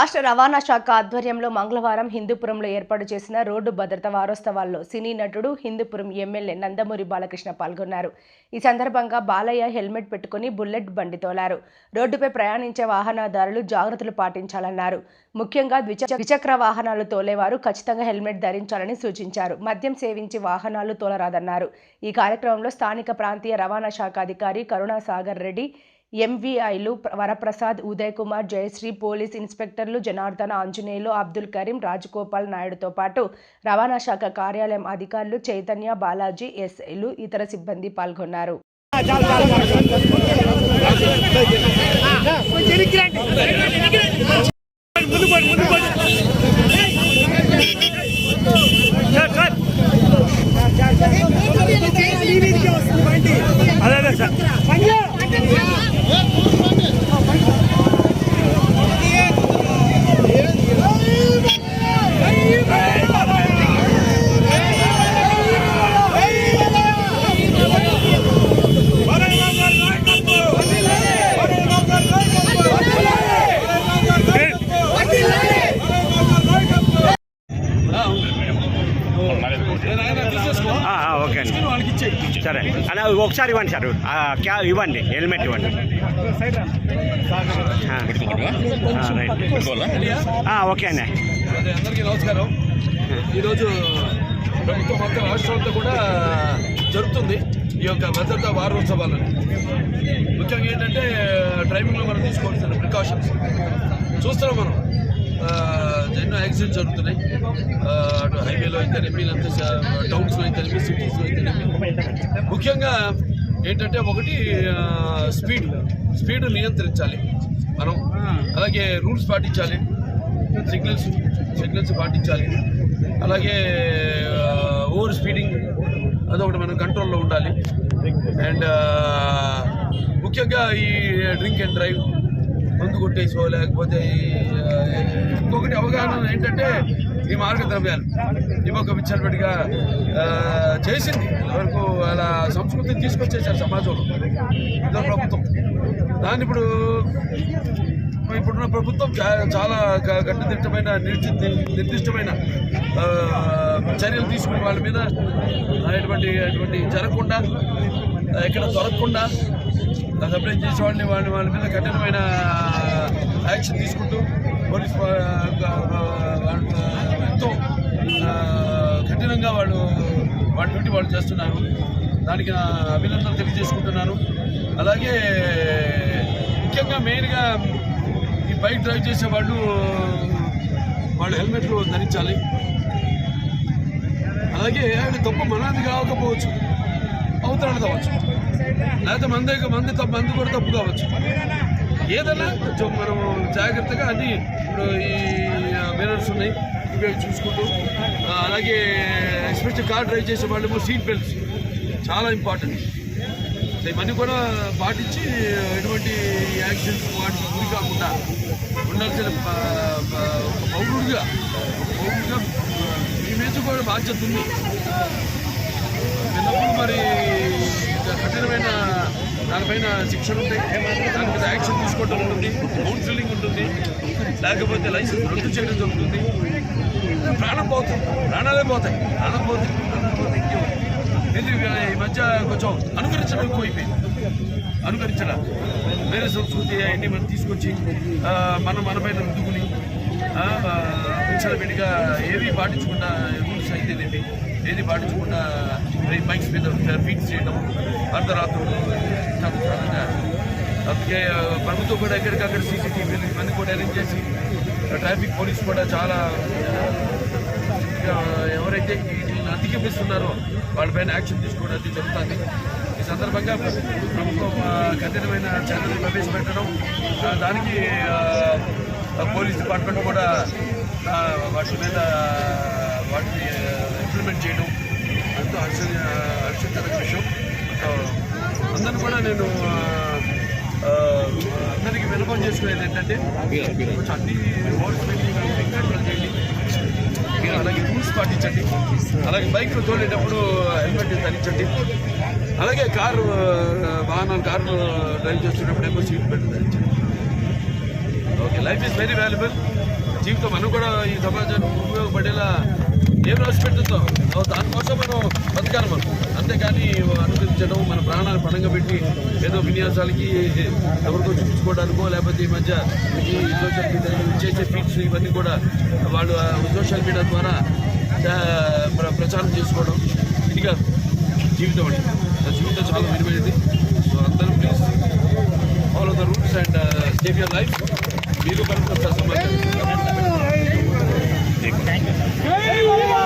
రాష్ట్ర రవాణా శాఖ ఆధ్వర్యంలో మంగళవారం హిందూపురంలో ఏర్పాటు చేసిన రోడ్డు భద్రత వారోత్సవాల్లో సినీ నటుడు హిందూపురం ఎమ్మెల్యే నందమూరి బాలకృష్ణ పాల్గొన్నారు. ఈ సందర్భంగా బాలయ్య హెల్మెట్ పెట్టుకుని బుల్లెట్ బండి తోలారు. రోడ్డుపై ప్రయాణించే వాహనదారులు జాగ్రత్తలు పాటించాలన్నారు. ముఖ్యంగా ద్విచక్ర వాహనాలు తోలేవారు ఖచ్చితంగా హెల్మెట్ ధరించాలని సూచించారు. మద్యం సేవించి వాహనాలు తోలరాదన్నారు. ఈ కార్యక్రమంలో స్థానిక ప్రాంతీయ రవాణా శాఖ అధికారి కరుణాసాగర్ రెడ్డి ఎంవీఐలు వరప్రసాద్ ఉదయ్ కుమార్ జయశ్రీ పోలీస్ ఇన్స్పెక్టర్లు జనార్దన ఆంజనేయులు అబ్దుల్ కరీం రాజగోపాల్ నాయుడుతో పాటు రవాణా శాఖ కార్యాలయం అధికారులు చైతన్య బాలాజీ ఎస్ఐలు ఇతర సిబ్బంది పాల్గొన్నారు. అదే అదే సార్. సరే. అలా ఒకసారి ఇవ్వండి సార్. ఆ, క్యా ఇవ్వండి. హెల్మెట్ ఇవ్వండి. ఓకే అండి అదే అందరికీ నమస్కారం. ఈరోజు ప్రభుత్వం మొత్తం రాష్ట్రం అంతా కూడా జరుగుతుంది ఈ యొక్క భద్రతా వారోత్సవాలను. ముఖ్యంగా ఏంటంటే డ్రైవింగ్లో మనం తీసుకోవాల్సిన ప్రికాషన్స్. చూస్తున్నాం మనం. ఎన్నో యాక్సిడెంట్స్ జరుగుతున్నాయి. హైవేలో అయితేనేమి లేకపోతే టౌన్స్లో అయితేనేమి సిటీస్లో అయితేనేమి ముఖ్యంగా ఏంటంటే ఒకటి స్పీడ్ స్పీడ్ నియంత్రించాలి. మనం అలాగే రూల్స్ పాటించాలి. సిగ్నల్స్ సిగ్నల్స్ పాటించాలి. అలాగే ఓవర్ స్పీడింగ్ అదొకటి మనం కంట్రోల్లో ఉండాలి. అండ్ ముఖ్యంగా ఈ డ్రింక్ అండ్ డ్రైవ్ మందు కొట్టేసో లేకపోతే ఇంకొకటి అవగాహన ఏంటంటే ఈ మార్గ ద్రవ్యాలు ఇవ్వక విచ్చలవిడిగా చేసింది. వరకు అలా సంస్కృతిని తీసుకొచ్చేసారు సమాజంలో. ఇద్దరు ప్రభుత్వం. దాన్ని ఇప్పుడు ఇప్పుడున్న ప్రభుత్వం చాలా గ- కట్టుదిట్టమైన నిర్ది- నిర్దిష్టమైన చర్యలు తీసుకుని వాళ్ళ మీద ఎటువంటి అటువంటి జరగకుండా ఎక్కడ దొరకకుండా సప్లై చేసే వాళ్ళని వాళ్ళ వాళ్ళ మీద కఠినమైన యాక్షన్ తీసుకుంటూ పోలీస్ ఎంతో కఠినంగా వాళ్ళు వాళ్ళ డ్యూటీ వాళ్ళు చేస్తున్నారు. దానికి నా అభినందనలు తెలియజేసుకుంటున్నాను. అలాగే ముఖ్యంగా మెయిన్గా ఈ బైక్ డ్రైవ్ చేసే వాళ్ళు వాళ్ళు హెల్మెట్లు ధరించాలి. అలాగే అది తప్పు మనది కాకపోవచ్చు అవతరాలు కావచ్చు. లేకపోతే మందే మంది తప్పు మంది కూడా తప్పు కావచ్చు. ఏదైనా కొంచెం మనం జాగ్రత్తగా అన్ని ఇప్పుడు ఈ మిరర్స్ ఉన్నాయి. ఇవి చూసుకుంటూ అలాగే ఎస్పెషల్ కార్ డ్రైవ్ చేసే వాళ్ళు సీట్ బెల్ట్స్. చాలా ఇంపార్టెంట్. సో ఇవన్నీ కూడా పాటించి ఎటువంటి యాక్సిడెంట్స్ వాటికి గురి కాకుండా ఉండాల్సిన పౌరుడిగా పౌరుడిగా మీ మీద కూడా బాధ్యత ఉంది విన్నప్పుడు మరి కఠినమైన పైన శిక్షలు ఉంటాయి దాని మీద యాక్షన్ తీసుకోవడం ఉంటుంది కౌన్సిలింగ్ ఉంటుంది లేకపోతే లైసెన్స్ రద్దు చేయడం జరుగుతుంది. ప్రాణం పోతుంది ప్రాణాలే పోతాయి ప్రాణం పోతాయి ప్రాణం పోతాయి. ఇది ఈ మధ్య కొంచెం అనుకరించడం ఎక్కువైపోయింది. అనుకరించడం. వేరే సంస్కృతి అవన్నీ మనం తీసుకొచ్చి మనం మనపైన రుద్దుకుని విడిగా ఏది పాటించకుండా రూల్స్ అయితేనేమి ఏది పాటించకుండా ఈ బైక్స్ మీద ఫీట్స్ చేయడం అర్ధరాత్రులు ఇష్టానుసారంగా అందుకే ప్రభుత్వం కూడా ఎక్కడికక్కడ సీసీటీవీలు ఇవన్నీ కూడా అరేంజ్ చేసి ట్రాఫిక్ పోలీస్ కూడా చాలా ఎవరైతే వీటిని అతికిపిస్తున్నారో వాళ్ళపైన యాక్షన్ తీసుకోవడానికి జరుగుతుంది. ఈ సందర్భంగా ప్రభుత్వం కఠినమైన చర్యలు ప్రవేశపెట్టడం దానికి పోలీస్ డిపార్ట్మెంట్ కూడా వాటి మీద వాటిని ఇంప్లిమెంట్ చేయడం ఎంతో హర్ష హర్షించదగ్గ విషయం. సో, అందరిని కూడా నేను అందరికీ వినపం చేసుకునేది ఏంటంటే కొంచెం అన్ని ఓవర్ స్పీడింగ్ మీరు అలాగే రూల్స్ పాటించండి. అలాగే బైక్ తోలేటప్పుడు హెల్మెట్ ధరించండి. అలాగే కారు వాహనాలు కారు డ్రైవ్ చేస్తున్నప్పుడు ఏమో సీట్ బెల్ట్ ధరించండి. Okay life is very valuable జీవితం మనం కూడా ఈ సమాజానికి ఉపయోగపడేలా ఏం రాసి పెట్టుతాం దానికోసం మనం బతకాలి మనం అంతేకాని అనుసరించడం మన ప్రాణాలు పణంగా పెట్టి ఏదో విన్యాసాలకి ఎవరికో చూపించుకోవడానికో లేకపోతే ఈ మధ్య ఈ సోషల్ మీడియా చేసే ఫీట్స్ ఇవన్నీ కూడా వాళ్ళు సోషల్ మీడియా ద్వారా ప్ర- ప్రచారం చేసుకోవడం ఇది కాదు జీవితం అంటే జీవితం చాలా విలువైనది సో అందరూ please follow the rules and save your life మీరు కనుక సమాజం Thank you.